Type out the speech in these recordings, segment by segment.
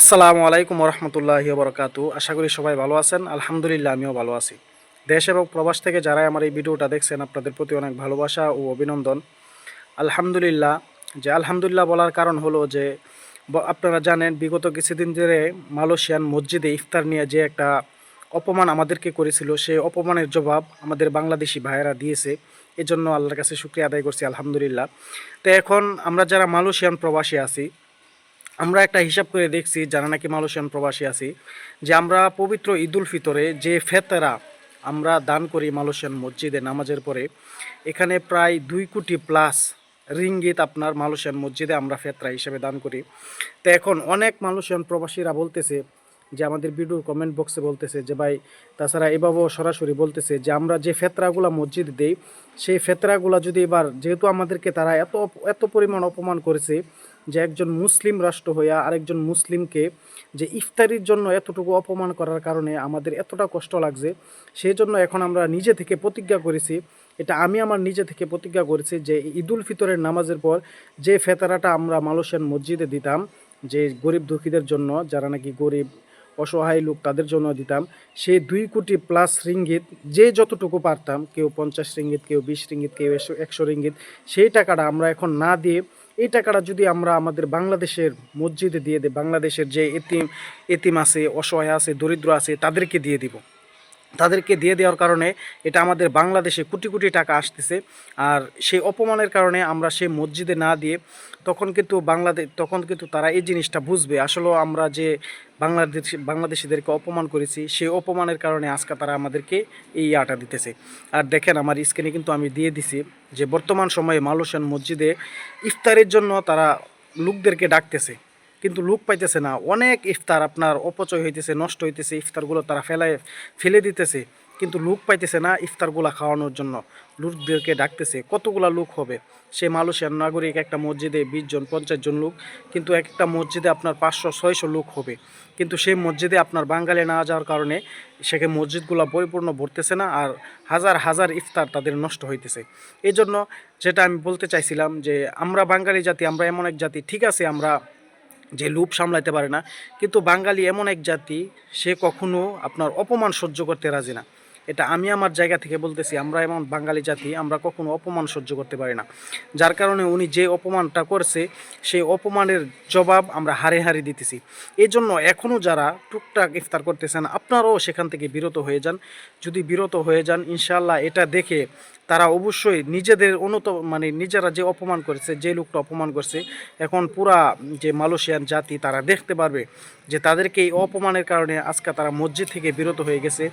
আসসালামু আলাইকুম রহমতুল্লাহি বরকাতু আশা করি সবাই ভালো আছেন। আলহামদুলিল্লাহ, আমিও ভালো আছি। দেশ এবং প্রবাস থেকে যারাই আমার এই ভিডিওটা দেখছেন, আপনাদের প্রতি অনেক ভালোবাসা ও অভিনন্দন। আলহামদুলিল্লাহ, যে আলহামদুলিল্লাহ বলার কারণ হলো যে আপনারা জানেন, বিগত কিছুদিন ধরে মালয়েশিয়ান মসজিদে ইফতার নিয়ে যে একটা অপমান আমাদেরকে করেছিল সেই অপমানের জবাব আমাদের বাংলাদেশি ভাইয়েরা দিয়েছে। এজন্য আল্লাহর কাছে শুক্রিয়া আদায় করছি, আলহামদুলিল্লাহ। তো এখন আমরা যারা মালয়েশিয়ান প্রবাসী আছি আমরা একটা হিসাব করে দেখছি, যারা নাকি মালয়েশিয়ান প্রবাসী আছি, যে আমরা পবিত্র ঈদুল ফিতরে যে ফেতরা আমরা দান করি মালয়েশিয়ান মসজিদে নামাজের পরে, এখানে প্রায় দুই কোটি প্লাস রিঙ্গিত আপনার মালয়েশিয়ান মসজিদে আমরা ফেতরা হিসেবে দান করি। তো এখন অনেক মালয়েশিয়ান প্রবাসীরা বলতেছে যে, আমাদের ভিডিও কমেন্ট বক্সে বলতেছে যে, ভাই, তাছাড়া এভাবেও সরাসরি বলতেছে যে, আমরা যে ফেতরাগুলা মসজিদ দেই, সেই ফেতরাগুলা যদি এবার, যেহেতু আমাদেরকে তারা এত এত পরিমাণ অপমান করেছে যে একজন মুসলিম রাষ্ট্র হইয়া আরেকজন মুসলিমকে যে ইফতারির জন্য এতটুকু অপমান করার কারণে আমাদের এতটা কষ্ট লাগছে সেই জন্য এখন আমরা নিজে থেকে প্রতিজ্ঞা করেছি, এটা আমি আমার নিজে থেকে প্রতিজ্ঞা করেছি যে ঈদুল ফিতরের নামাজের পর যে ফেতারাটা আমরা মালয়েশিয়ান মসজিদে দিতাম, যে গরিব দুঃখীদের জন্য, যারা নাকি গরিব, অসহায় লোক তাদের জন্য দিতাম সেই দুই কোটি প্লাস রিঙ্গিত, যে যতটুকু পারতাম, কেউ পঞ্চাশ রিঙ্গিত, কেউ বিশ রিঙ্গিত, কেউ একশো একশো রিঙ্গিত, সেই টাকাটা আমরা এখন না দিয়ে এই টাকাটা যদি আমরা আমাদের বাংলাদেশের মসজিদে দিয়ে দিই, বাংলাদেশের যে এতিম এতিম আছে, অসহায় আছে, দরিদ্র আছে, তাদেরকে দিয়ে দিব। তাদেরকে দিয়ে দেওয়ার কারণে এটা আমাদের বাংলাদেশে কোটি কোটি টাকা আসতেছে। আর সেই অপমানের কারণে আমরা সেই মসজিদে না দিয়ে তখন কিন্তু বাংলাদেশ তখন কিন্তু তারা এই জিনিসটা বুঝবে। আসলে আমরা যে বাংলাদেশ, বাংলাদেশিদেরকে অপমান করেছি, সেই অপমানের কারণে আজকে তারা আমাদেরকে এই আটা দিতেছে। আর দেখেন আমার স্ক্রিনে কিন্তু আমি দিয়ে দিছি যে বর্তমান সময়ে মালুসান মসজিদে ইফতারের জন্য তারা লোকদেরকে ডাকতেছে। কিন্তু লোক পাইতেছে না। অনেক ইফতার আপনার অপচয় হইতেছে, নষ্ট হইতেছে, ইফতারগুলো তারা ফেলায়, ফেলে দিতেছে। কিন্তু লোক পাইতেছে না ইফতারগুলা খাওয়ানোর জন্য। লোকদেরকে ডাকতেছে, কতগুলা লোক হবে? সে মালয়েশিয়ার নাগরিক একটা মসজিদে বিশ জন, পঞ্চাশ জন লোক, কিন্তু একটা মসজিদে আপনার পাঁচশো, ছয়শো লোক হবে। কিন্তু সেই মসজিদে আপনার বাঙালি না যাওয়ার কারণে সেখানে মসজিদগুলো পরিপূর্ণ ভরতেছে না আর হাজার হাজার ইফতার তাদের নষ্ট হইতেছে। এই জন্য যেটা আমি বলতে চাইছিলাম যে, আমরা বাঙালি জাতি, আমরা এমন এক জাতি, ঠিক আছে, আমরা যে লোভ সামলাইতে পারে না। কিন্তু বাঙালি এমন এক জাতি, সে কখনো আপনার অপমান সহ্য করতে রাজি না। এটা আমি আমার জায়গা থেকে বলতেছি, আমরা এমন বাঙালি জাতি, আমরা কখনো অপমান সহ্য করতে পারি না। যার কারণে উনি যে অপমানটা করছে, সেই অপমানের জবাব আমরা হারে হারে দিতেছি। এই জন্য এখনও যারা টুকটাক ইফতার করতেছেন, আপনারাও সেখান থেকে বিরত হয়ে যান। যদি বিরত হয়ে যান ইনশাল্লাহ এটা দেখে তারা অবশ্যই নিজেদের অনুত মানে নিজেরা যে অপমান করেছে, যে লোকটা অপমান করছে, এখন পুরা যে মালয়েশিয়ান জাতি তারা দেখতে পারবে যে তাদেরকে এই অপমানের কারণে আজকে তারা মসজিদ থেকে বিরত হয়ে গেছে।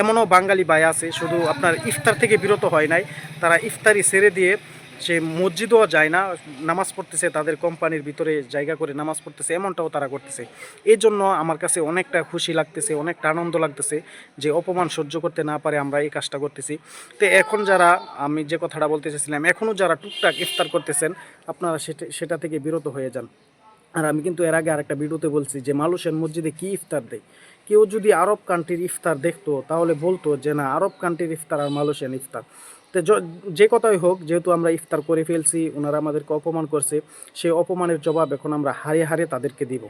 এমনও বাঙালি ভাই আছে, শুধু আপনার ইফতার থেকে বিরত হয় নাই, তারা ইফতারি সেরে দিয়ে সে মসজিদও যায় না, নামাজ পড়তেছে, তাদের কোম্পানির ভিতরে জায়গা করে নামাজ পড়তেছে, এমনটাও তারা করতেছে। এই জন্য আমার কাছে অনেকটা খুশি লাগতেছে, অনেকটা আনন্দ লাগতেছে যে অপমান সহ্য করতে না পারে আমরা এই কাজটা করতেছি। তো এখন যারা, আমি যে কথাটা বলতে চাইছিলাম এখনও যারা টুকটাক ইফতার করতেছেন, আপনারা সেটা সেটা থেকে বিরত হয়ে যান। আর আমি কিন্তু এর আগে আরেকটা ভিডিওতে বলছি যে মালয়েশিয়ান মসজিদে কি ইফতার দেয়? কেউ যদি আরব কান্ট্রির ইফতার দেখতো, তাহলে বলতো যে না, আরব কান্ট্রির ইফতার আর মালয়েশিয়ান ইফতার। তো যে কথাই হোক, যেহেতু আমরা ইফতার করে ফেলছি, ওনারা আমাদেরকে অপমান করছে সেই অপমানের জবাব এখন আমরা হারে হারে তাদেরকে দিব।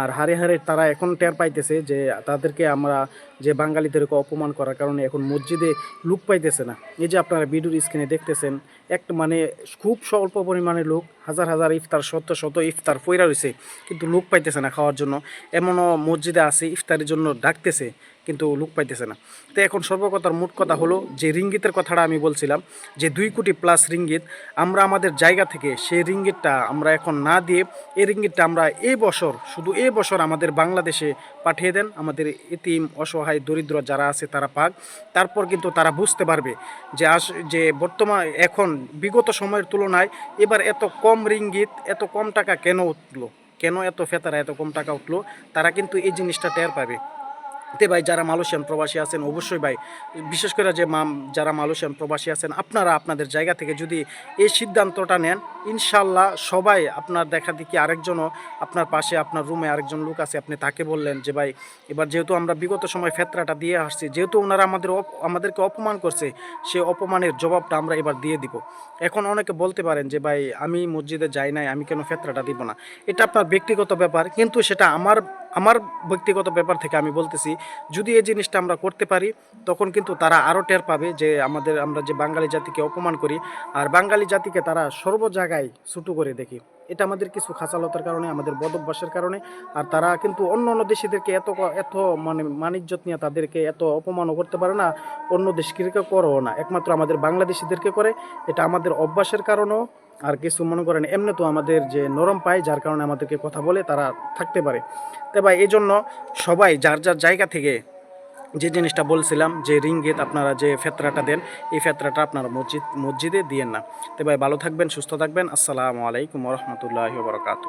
আর হারে হারে তারা এখন টের পাইতেছে যে তাদেরকে আমরা যে বাঙালিদেরকে অপমান করার কারণে এখন মসজিদে লুক পাইতেছে না। এই যে আপনারা ভিডিওর স্ক্রিনে দেখতেছেন, এক মানে খুব স্বল্প পরিমাণে লোক, হাজার হাজার ইফতার, শত শত ইফতার পইরা রয়েছে কিন্তু লোক পাইতেছে না খাওয়ার জন্য। এমনও মসজিদে আছে, ইফতারের জন্য ডাকতেছে, কিন্তু লোক পাইতেছে না। তো এখন সর্বকথার মোট কথা হলো যে রিঙ্গিতের কথাটা আমি বলছিলাম, যে দুই কোটি প্লাস রিঙ্গিত, আমরা আমাদের জায়গা থেকে সেই রিঙ্গিতটা আমরা এখন না দিয়ে, এই রিঙ্গিতটা আমরা এই বছর, শুধু এই বছর আমাদের বাংলাদেশে পাঠিয়ে দেন, আমাদের এতিম অসহায় দরিদ্র যারা আছে তারা পাক। তারপর কিন্তু তারা বুঝতে পারবে যে আস যে বর্তমান এখন বিগত সময়ের তুলনায় এবার এত কম রিঙ্গিত, এত কম টাকা কেন উঠল? কেন এত ফেতারা এত কম টাকা উঠল? তারা কিন্তু এই জিনিসটা টের পাবে। তে ভাই যারা মালয়েশিয়ান প্রবাসী আছেন, অবশ্যই ভাই, বিশেষ করে যে মাম যারা মালয়েশিয়ান প্রবাসী আছেন, আপনারা আপনাদের জায়গা থেকে যদি এই সিদ্ধান্তটা নেন ইনশাল্লাহ সবাই আপনার দেখা দেখি আরেকজনও আপনার পাশে, আপনার রুমে আরেকজন লোক আছে, আপনি তাকে বললেন যে ভাই, এবার যেহেতু আমরা বিগত সময় ফেতরাটা দিয়ে আসছি, যেহেতু ওনারা আমাদের আমাদেরকে অপমান করছে, সে অপমানের জবাবটা আমরা এবার দিয়ে দিব। এখন অনেকে বলতে পারেন যে ভাই, আমি মসজিদে যাই নাই, আমি কেন ফেতরাটা দিব না? এটা আপনার ব্যক্তিগত ব্যাপার, কিন্তু সেটা আমার আমার ব্যক্তিগত ব্যাপার থেকে আমি বলতেছি, যদি এই জিনিসটা আমরা করতে পারি, তখন কিন্তু তারা আরও টের পাবে যে আমাদের, আমরা যে বাঙালি জাতিকে অপমান করি, আর বাঙালি জাতিকে তারা সর্ব জায়গায় ছুটু করে দেখি। এটা আমাদের কিছু খাঁচালতার কারণে, আমাদের বদভ্যাসের কারণে, আর তারা কিন্তু অন্য অন্য দেশিদেরকে এত এত মানে মানিজ্যত নিয়ে তাদেরকে এত অপমানও করতে পারে না, অন্য দেশকে করেও না। একমাত্র আমাদের বাংলাদেশিদেরকে করে, এটা আমাদের অভ্যাসের কারণেও আর কিছু মনে করেন, এমনি তো আমাদের যে নরম পায়, যার কারণে আমাদেরকে কথা বলে তারা থাকতে পারে। তো ভাই, এই জন্য সবাই যার যার জায়গা থেকে যে জিনিসটা বলছিলাম, যে রিঙ্গিত আপনারা যে ফেতরাটা দেন, এই ফেতরাটা আপনারা মসজিদ, মসজিদে দিয়েন না। তো ভাই, ভালো থাকবেন, সুস্থ থাকবেন। আসসালামু আলাইকুম রহমতুল্লাহ বরকাত